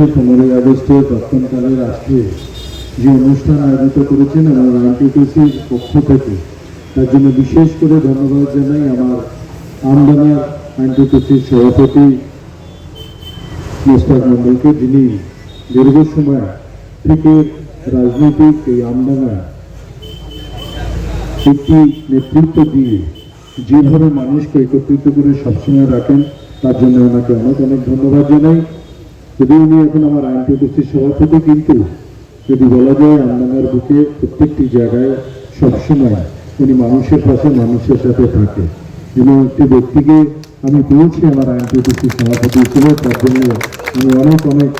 উপলক্ষে পনেরোই আগস্টের প্রথমকালের রাষ্ট্রে যে অনুষ্ঠান আয়োজিত করেছেন আমার আইনটিটিসির পক্ষ থেকে, তার জন্য বিশেষ করে ধন্যবাদ জানাই আমার আমদানার আইনটিটিসির সভাপতি মোস্তাক মন্ডলকে যিনি দীর্ঘ সময় থেকে রাজনৈতিক এই আমদানা একটি নেতৃত্ব দিয়ে যেভাবে মানুষকে একত্রিত করে সবসময় রাখেন, তার জন্য ওনাকে অনেক অনেক ধন্যবাদ জানাই। যদি উনি এখন আমার আইনটিডিসির সভাপতি কিন্তু যদি বলা যায় আন্দানার বুকে প্রত্যেকটি জায়গায় সবসময় উনি মানুষের পাশে, মানুষের সাথে থাকে। এবং একটি ব্যক্তিকে আমি পেয়েছি আমার আইনটিডিসির সভাপতি হিসেবে তার জন্য আমি অনেক অনেক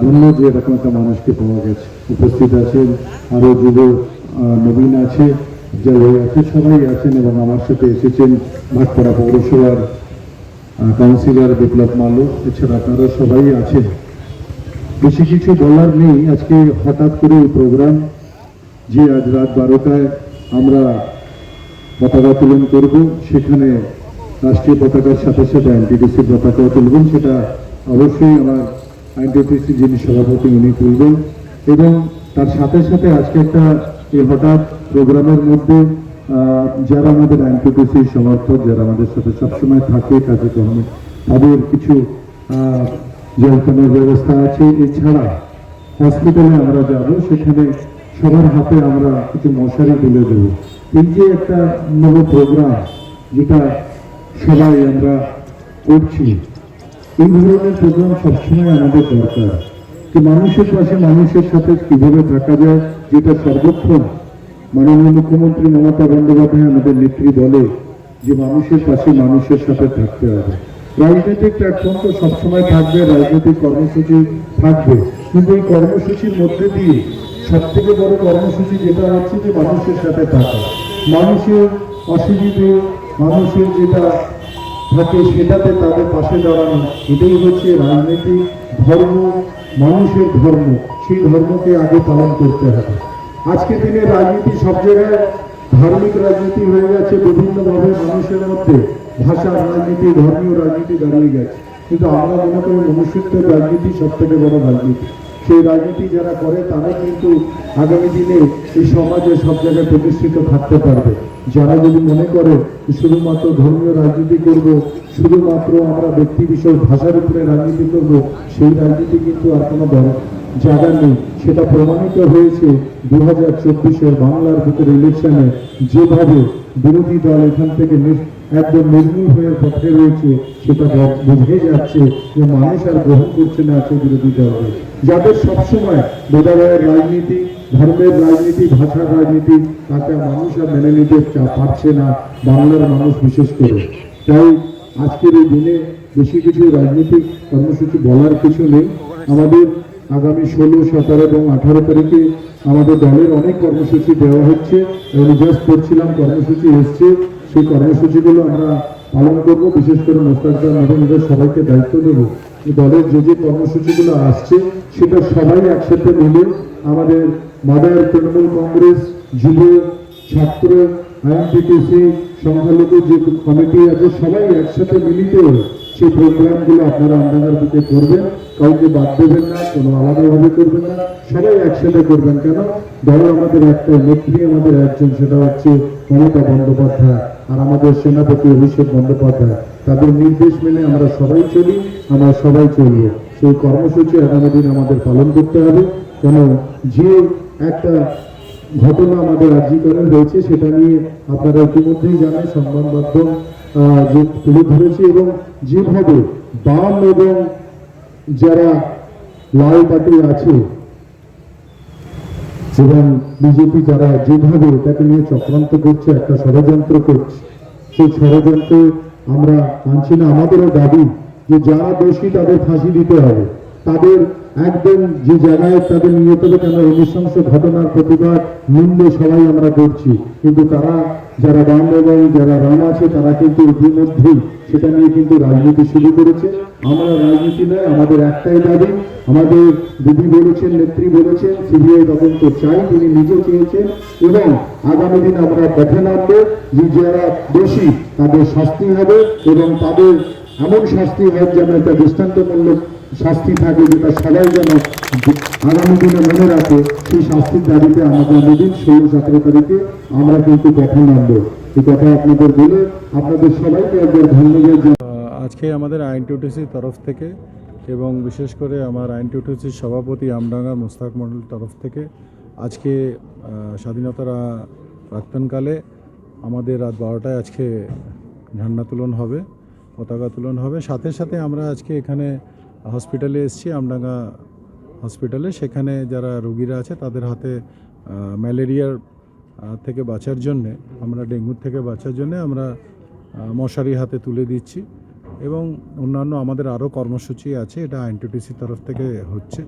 ধন্য যে এরকম একটা মানুষকে পাওয়া গেছে। উপস্থিত আছেন আরও যুব নবীন আছে যারা আছে, সবাই আছেন এবং আমার সাথে এসেছেন ভাটপাড়া পৌরসভার কাউন্সিলর বিপ্লব মালু, এছাড়া আপনারা সবাই আছেন। বেশি কিছু বলার নেই। আজকে হঠাৎ করে এই প্রোগ্রাম যে আজ রাত বারোটায় আমরা পতাকা উত্তোলন করব, সেখানে রাষ্ট্রীয় পতাকার সাথে সাথে এনটিডিসির পতাকা তুলবেন, সেটা অবশ্যই আমার এনটিডিসি যিনি সভাপতি উনি তুলবেন। এবং তার সাথে সাথে আজকে একটা এই হঠাৎ প্রোগ্রামের মধ্যে যারা আমাদের এনটিডিসির সমর্থক যারা আমাদের সাথে সবসময় থাকে কাজে কর্মে তাদের কিছু আহ, জলপানের ব্যবস্থা আছে। এছাড়া হসপিটালে আমরা যাব সেখানে সবার হাতে আমরা কিছু মশারি তুলে দেব। এই যে একটা নব প্রোগ্রাম যেটা সবাই আমরা করছি এই ধরনের প্রোগ্রাম সবসময় আমাদের দরকার। যে মানুষের পাশে মানুষের সাথে কীভাবে থাকা যায় যেটা সর্বক্ষণ মাননীয় মুখ্যমন্ত্রী মমতা বন্দ্যোপাধ্যায় আমাদের নেত্রী বলে যে মানুষের পাশে মানুষের সাথে থাকতে হবে। রাজনৈতিক প্ল্যাটফর্ম তো সবসময় থাকবে, রাজনৈতিক কর্মসূচি থাকবে। কিন্তু এই কর্মসূচির মধ্যে দিয়ে সব থেকে বড় কর্মসূচি যেটা হচ্ছে যে মানুষের সাথে থাকা। মানুষের অসুবিধে মানুষের যেটা থাকে সেটাতে তাদের পাশে দাঁড়ানো, এটাই হচ্ছে রাজনৈতিক ধর্ম, মানুষের ধর্ম। সেই ধর্মকে আগে পালন করতে হবে। আজকে দিনে রাজনীতি সব জায়গায় ধার্মিক রাজনীতি হয়ে গেছে, বিভিন্নভাবে মানুষের মধ্যে ভাষার রাজনীতি, ধর্মীয় রাজনীতি দাঁড়িয়ে গেছে। কিন্তু আমরা মনে করি মনুষ্যত্বের রাজনীতি সব থেকে বড় রাজনীতি। সেই রাজনীতি যারা করে তারা কিন্তু আগামী দিনে এই সমাজে সব জায়গায় প্রতিষ্ঠিত থাকতে পারবে। যারা যদি মনে করে শুধুমাত্র ধর্মীয় রাজনীতি করব, শুধুমাত্র আমরা ব্যক্তি বিষয় ভাষার উপরে রাজনীতি করব, সেই রাজনীতি কিন্তু আর কোনো জায়গা নেই, সেটা প্রমাণিত হয়েছে দু হাজার চব্বিশের বাংলার ভিতরে ইলেকশনে। যেভাবে বিরোধী দল এখান থেকে একদম নির্মূল হয়ে পথে রয়েছে, সেটা বুঝে যাচ্ছে যে মানুষ আর গ্রহণ করছে না সেই বিরোধী দলকে। যাদের সবসময় ভেদাভেদের রাজনীতি, ধর্মের রাজনীতি, ভাষার রাজনীতি, তাকে মানুষ আর মেনে নিতে পারছে না বাংলার মানুষ বিশেষ করে। তাই আজকের এই দিনে বেশি কিছু রাজনৈতিক কর্মসূচি বলার কিছু নেই। আমাদের আগামী ষোলো, সতেরো এবং আঠারো তারিখে আমাদের দলের অনেক কর্মসূচি দেওয়া হচ্ছে। এবং জাস্ট করছিলাম কর্মসূচি এসছে। সেই কর্মসূচিগুলো আমরা পালন করব। বিশেষ করে মোস্তাকদার নবীনদের সবাইকে দায়িত্ব দেবো। দলের যে যে কর্মসূচিগুলো আসছে, সেটা সবাই একসাথে মিলে আমাদের মাদার তৃণমূল কংগ্রেস যুব ছাত্র আইএনটিটিসি সংখ্যালঘু যে কমিটি আছে, সবাই একসাথে মিলিত হয়ে সেই প্রোগ্রামগুলো আপনারা আমদানার বুকে করবেন, কাউকে বাদ দেবেন না, কোনো আলাদাভাবে করবেন না, সবাই একসাথে করবেন কেন? দল আমাদের একটা নেত্রী, আমাদের একজন, সেটা হচ্ছে মমতা বন্দ্যোপাধ্যায় আর আমাদের সেনাপতি অভিষেক বন্দ্যোপাধ্যায়। তাদের নির্দেশ মেনে আমরা সবাই চলি, আমরা সবাই চলব। সেই কর্মসূচি আগামী দিন আমাদের পালন করতে হবে। কেন যে একটা ঘটনা আমাদের রাজ্যিকরণ রয়েছে সেটা নিয়ে আপনারা ইতিমধ্যেই জানেন, সংবাদ মাধ্যম যে তুলে ধরেছে এবং যেভাবে বাম এবং যারা লাল পার্টি আছে এবং বিজেপি যারা যেভাবে এটাকে নিয়ে চক্রান্ত করছে, একটা ষড়যন্ত্র করছে, সেই ষড়যন্ত্রে আমরা মানছি না। আমাদেরও দাবি যে যারা দোষী তাদের ফাঁসি দিতে হবে। তাদের একদম যে জায়গায় তাদের হবে কেন নৃশংস ঘটনার প্রতিবাদ, নিন্দে সবাই আমরা করছি। কিন্তু তারা যারা এবং যারা রাম আছে, তারা কিন্তু ইতিমধ্যেই সেটা নিয়ে কিন্তু রাজনীতি শুরু করেছে। আমরা রাজনীতি নয়, আমাদের একটাই দাবি। আমাদের দিদি বলেছেন, নেত্রী বলেছেন, সিবিআই তদন্ত চাই, তিনি নিজে চেয়েছেন। এবং আগামী দিন আমরা পথে নামবো, যে যারা দোষী, তাদের শাস্তি হবে এবং তাদের এমন শাস্তি হোক যেন এটা দৃষ্টান্তমূলক শাস্তি থাকে যেটা সবাই যেন আগামী দিনে মনে রাখে, সেই শাস্তির দাবিতে আমাদের আগামী ষোলো, সতেরো তারিখে আমরা কিন্তু কথা নামবো এই কথা আপনাদের বলে আপনাদের সবাইকে একবার ধন্যবাদ আজকে আমাদের আইনটিউটিসির তরফ থেকে এবং বিশেষ করে আমার আইনটিউটিসির সভাপতি আমডাঙ্গা মুস্তাক মন্ডল তরফ থেকে আজকে স্বাধীনতার প্রাক্তনকালে আমাদের রাত বারোটায় আজকে ঝান্ডা তোলন হবে, পতাকা তোলন হবে। সাথে সাথে আমরা আজকে এখানে হসপিটালে এসেছি, আমডাঙ্গা হসপিটালে। সেখানে যারা রোগীরা আছে, তাদের হাতে ম্যালেরিয়ার থেকে বাঁচার জন্যে, আমরা ডেঙ্গুর থেকে বাঁচার জন্যে আমরা মশারি হাতে তুলে দিচ্ছি এবং অন্যান্য আমাদের আরও কর্মসূচি আছে, এটা আইনটিটিসির তরফ থেকে হচ্ছে।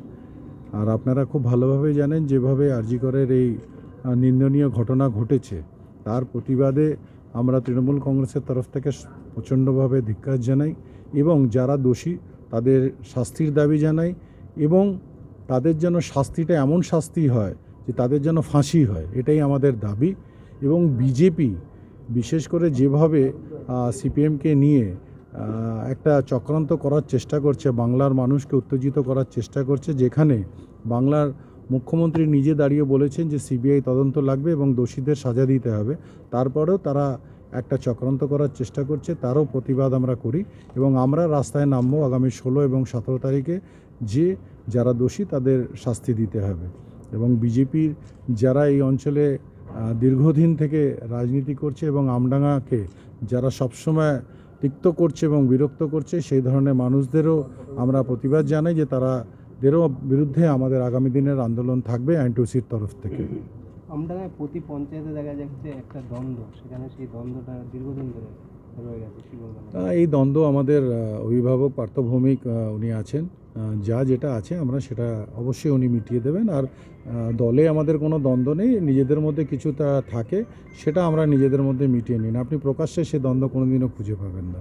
আর আপনারা খুব ভালোভাবে জানেন, যেভাবে আরজিকরের এই নিন্দনীয় ঘটনা ঘটেছে, তার প্রতিবাদে আমরা তৃণমূল কংগ্রেসের তরফ থেকে প্রচণ্ডভাবে ধিক্কার জানাই এবং যারা দোষী তাদের শাস্তির দাবি জানাই এবং তাদের যেন শাস্তিটা এমন শাস্তি হয় যে তাদের যেন ফাঁসি হয়, এটাই আমাদের দাবি। এবং বিজেপি বিশেষ করে যেভাবে সিপিএমকে নিয়ে একটা চক্রান্ত করার চেষ্টা করছে, বাংলার মানুষকে উত্তেজিত করার চেষ্টা করছে, যেখানে বাংলার মুখ্যমন্ত্রী নিজে দাঁড়িয়ে বলেছেন যে, সিবিআই তদন্ত লাগবে এবং দোষীদের সাজা দিতে হবে। তারপরেও তারা একটা চক্রান্ত করার চেষ্টা করছে, তারও প্রতিবাদ আমরা করি এবং আমরা রাস্তায় নামবো আগামী ষোলো এবং সতেরো তারিখে যে যারা দোষী তাদের শাস্তি দিতে হবে। এবং বিজেপির যারা এই অঞ্চলে দীর্ঘদিন থেকে রাজনীতি করছে এবং আমডাঙ্গাকে যারা সবসময় তিক্ত করছে এবং বিরক্ত করছে, সেই ধরনের মানুষদেরও আমরা প্রতিবাদ জানাই যে তারা বিরুদ্ধে আমাদের আগামী দিনের আন্দোলন থাকবে আইনটুসির তরফ থেকে। আমডাঙ্গায় প্রতি পঞ্চায়েতে দেখা যাচ্ছে একটা দ্বন্দ্ব। সেখানে সেই দ্বন্দ্বটা দীর্ঘদিন ধরে এই দ্বন্দ্ব আমাদের অভিভাবক পার্থভৌমিক উনি আছেন। যা যেটা আছে আমরা সেটা অবশ্যই উনি মিটিয়ে দেবেন। আর দলে আমাদের কোনো দ্বন্দ্ব নেই। নিজেদের মধ্যে কিছু তা থাকে, সেটা আমরা নিজেদের মধ্যে মিটিয়ে নিন আপনি প্রকাশ্যে সে দ্বন্দ্ব কোনোদিনও খুঁজে পাবেন না।